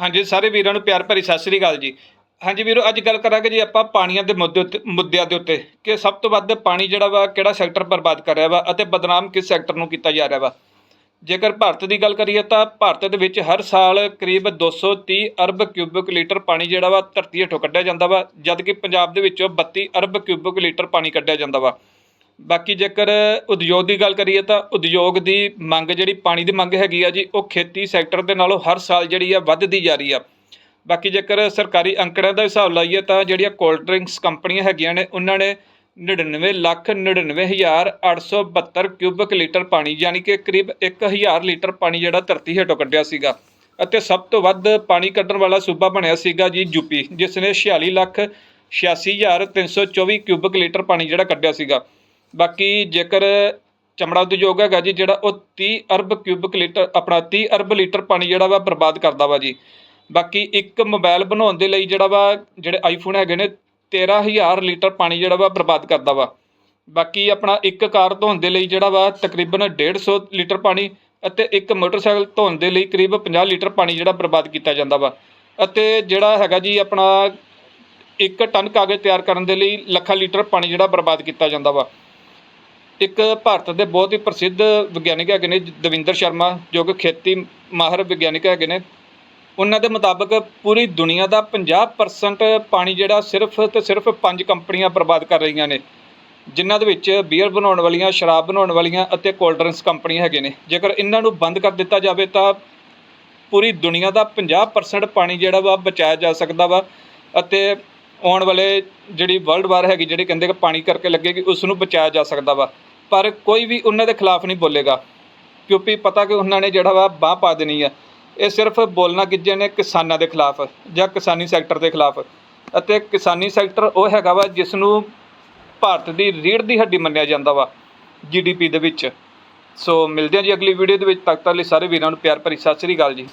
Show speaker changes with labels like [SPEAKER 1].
[SPEAKER 1] ਹਾਂਜੀ, ਸਾਰੇ ਵੀਰਾਂ ਨੂੰ ਪਿਆਰ ਭਰੀ ਸਤਿ ਸ੍ਰੀ ਅਕਾਲ ਜੀ। ਹਾਂਜੀ ਵੀਰੋ, ਅੱਜ ਗੱਲ ਕਰਾਂਗੇ ਜੀ ਆਪਾਂ ਪਾਣੀਆਂ ਦੇ ਮੁੱਦੇ ਉੱਤੇ ਮੁੱਦਿਆਂ ਦੇ ਉੱਤੇ ਕਿ ਸਭ ਤੋਂ ਵੱਧ ਪਾਣੀ ਜਿਹੜਾ ਵਾ ਕਿਹੜਾ ਸੈਕਟਰ ਬਰਬਾਦ ਕਰ ਰਿਹਾ ਵਾ ਅਤੇ ਬਦਨਾਮ ਕਿਸ ਸੈਕਟਰ ਨੂੰ ਕੀਤਾ ਜਾ ਰਿਹਾ ਵਾ। ਜੇਕਰ ਭਾਰਤ ਦੀ ਗੱਲ ਕਰੀਏ ਤਾਂ ਭਾਰਤ ਦੇ ਵਿੱਚ ਹਰ ਸਾਲ ਕਰੀਬ 230 ਅਰਬ ਕਿਊਬਿਕ ਲੀਟਰ ਪਾਣੀ ਜਿਹੜਾ ਵਾ ਧਰਤੀ ਹੇਠੋਂ ਕੱਢਿਆ ਜਾਂਦਾ ਵਾ, ਜਦਕਿ ਪੰਜਾਬ ਦੇ ਵਿੱਚੋਂ 32 ਅਰਬ ਕਿਊਬਿਕ ਲੀਟਰ ਪਾਣੀ ਕੱਢਿਆ ਜਾਂਦਾ ਵਾ। ਬਾਕੀ ਜੇਕਰ ਉਦਯੋਗ ਦੀ ਗੱਲ ਕਰੀਏ ਤਾਂ ਉਦਯੋਗ ਦੀ ਮੰਗ ਜਿਹੜੀ ਪਾਣੀ ਦੀ ਮੰਗ ਹੈਗੀ ਆ ਜੀ, ਉਹ ਖੇਤੀ ਸੈਕਟਰ ਦੇ ਨਾਲੋਂ ਹਰ ਸਾਲ ਜਿਹੜੀ ਆ ਵੱਧਦੀ ਜਾ ਰਹੀ ਆ। ਬਾਕੀ ਜੇਕਰ ਸਰਕਾਰੀ ਅੰਕੜਿਆਂ ਦਾ ਹਿਸਾਬ ਲਾਈਏ ਤਾਂ ਜਿਹੜੀਆਂ ਕੋਲਡ ਡਰਿੰਕਸ ਕੰਪਨੀਆਂ ਹੈਗੀਆਂ ਨੇ, ਉਹਨਾਂ ਨੇ 99 ਲੱਖ 99 ਹਜ਼ਾਰ 872 ਕਿਊਬਿਕ ਲੀਟਰ ਪਾਣੀ, ਯਾਨੀ ਕਿ ਕਰੀਬ 1000 ਲੀਟਰ ਪਾਣੀ ਜਿਹੜਾ ਧਰਤੀ ਹੇਠੋਂ ਕੱਢਿਆ ਸੀਗਾ। ਅਤੇ ਸਭ ਤੋਂ ਵੱਧ ਪਾਣੀ ਕੱਢਣ ਵਾਲਾ ਸੂਬਾ ਬਣਿਆ ਸੀਗਾ ਜੀ ਯੂਪੀ ਜਿਸ ਨੇ 46 ਲੱਖ 86324 ਕਿਊਬਿਕ ਲੀਟਰ ਪਾਣੀ ਜਿਹੜਾ ਕੱਢਿਆ ਸੀਗਾ। ਬਾਕੀ ਜੇਕਰ ਚਮੜਾ ਉਦਯੋਗ ਹੈਗਾ ਜੀ, ਜਿਹੜਾ ਉਹ 30 ਅਰਬ ਕਿਊਬਿਕ ਲੀਟਰ, ਆਪਣਾ 30 ਅਰਬ ਲੀਟਰ ਪਾਣੀ ਜਿਹੜਾ ਵਾ ਬਰਬਾਦ ਕਰਦਾ ਵਾ ਜੀ। ਬਾਕੀ ਇੱਕ ਮੋਬਾਈਲ ਬਣਾਉਣ ਦੇ ਲਈ ਜਿਹੜਾ ਵਾ, ਜਿਹੜੇ ਆਈਫੋਨ ਹੈਗੇ ਨੇ 13000 ਲੀਟਰ ਪਾਣੀ ਜਿਹੜਾ ਵਾ ਬਰਬਾਦ ਕਰਦਾ ਵਾ। ਬਾਕੀ ਆਪਣਾ ਇੱਕ ਕਾਰ ਧੋਣ ਦੇ ਲਈ ਜਿਹੜਾ ਵਾ, ਤਕਰੀਬਨ 150 ਲੀਟਰ ਪਾਣੀ ਅਤੇ ਇੱਕ ਮੋਟਰਸਾਈਕਲ ਧੋਣ ਦੇ ਲਈ ਕਰੀਬ 50 ਲੀਟਰ ਪਾਣੀ ਜਿਹੜਾ ਬਰਬਾਦ ਕੀਤਾ ਜਾਂਦਾ ਵਾ। ਅਤੇ ਜਿਹੜਾ ਹੈਗਾ ਜੀ, ਆਪਣਾ ਇੱਕ ਟਨ ਕਾਗਜ਼ ਤਿਆਰ ਕਰਨ ਦੇ ਲਈ ਲੱਖਾਂ ਲੀਟਰ ਪਾਣੀ ਜਿਹੜਾ ਬਰਬਾਦ ਕੀਤਾ ਜਾਂਦਾ ਵਾ। ਇੱਕ ਭਾਰਤ ਦੇ ਬਹੁਤ ਹੀ ਪ੍ਰਸਿੱਧ ਵਿਗਿਆਨਿਕ ਹੈਗੇ ਨੇ ਦਵਿੰਦਰ ਸ਼ਰਮਾ, ਜੋ ਕਿ ਖੇਤੀ ਮਾਹਰ ਵਿਗਿਆਨਿਕ ਹੈਗੇ ਨੇ। ਉਹਨਾਂ ਦੇ ਮੁਤਾਬਕ ਪੂਰੀ ਦੁਨੀਆ ਦਾ 50% ਪਾਣੀ ਜਿਹੜਾ ਸਿਰਫ ਤੇ ਸਿਰਫ ਪੰਜ ਕੰਪਨੀਆਂ ਬਰਬਾਦ ਕਰ ਰਹੀਆਂ ਨੇ, ਜਿਨ੍ਹਾਂ ਦੇ ਵਿੱਚ ਬੀਅਰ ਬਣਾਉਣ ਵਾਲੀਆਂ, ਸ਼ਰਾਬ ਬਣਾਉਣ ਵਾਲੀਆਂ ਅਤੇ ਕੋਲਡ ਡਰਿੰਕਸ ਕੰਪਨੀਆਂ ਹੈਗੇ ਨੇ। ਜੇਕਰ ਇਹਨਾਂ ਨੂੰ ਬੰਦ ਕਰ ਦਿੱਤਾ ਜਾਵੇ ਤਾਂ ਪੂਰੀ ਦੁਨੀਆ ਦਾ 50% ਪਾਣੀ ਜਿਹੜਾ ਵਾ ਬਚਾਇਆ ਜਾ ਸਕਦਾ ਵਾ ਅਤੇ ਆਉਣ ਵਾਲੇ ਜਿਹੜੀ ਵਰਲਡ ਵਾਰ ਹੈਗੀ, ਜਿਹੜੇ ਕਹਿੰਦੇ ਕਿ ਪਾਣੀ ਕਰਕੇ ਲੱਗੇਗੀ ਉਸ ਨੂੰ ਬਚਾਇਆ ਜਾ ਸਕਦਾ ਵਾ। ਪਰ ਕੋਈ ਵੀ ਉਹਨਾਂ ਦੇ ਖਿਲਾਫ ਨਹੀਂ ਬੋਲੇਗਾ। ਕਿਉਂਕਿ ਪਤਾ ਕਿ ਉਹਨਾਂ ਨੇ ਜਿਹੜਾ ਵਾ ਬਾਹ ਪਾ ਦੇਣੀ ਆ। ਇਹ ਸਿਰਫ ਬੋਲਣਾ ਕਿੱਜੇ ਨੇ ਕਿਸਾਨਾਂ ਦੇ ਖਿਲਾਫ ਜਾਂ ਕਿਸਾਨੀ ਸੈਕਟਰ ਦੇ ਖਿਲਾਫ। ਅਤੇ ਕਿਸਾਨੀ ਸੈਕਟਰ ਉਹ ਹੈਗਾ ਵਾ ਜਿਸ ਨੂੰ ਭਾਰਤ ਦੀ ਰੀੜ੍ਹ ਦੀ ਹੱਡੀ ਮੰਨਿਆ ਜਾਂਦਾ ਵਾ ਜੀਡੀਪੀ ਦੇ ਵਿੱਚ। ਸੋ ਮਿਲਦੇ ਹਾਂ ਜੀ ਅਗਲੀ ਵੀਡੀਓ ਦੇ ਵਿੱਚ। ਤੱਕ ਤੱਕ ਲਈ ਸਾਰੇ ਵੀਰਾਂ ਨੂੰ ਪਿਆਰ ਭਰੀ ਸਤਿ ਸ੍ਰੀ ਅਕਾਲ ਜੀ।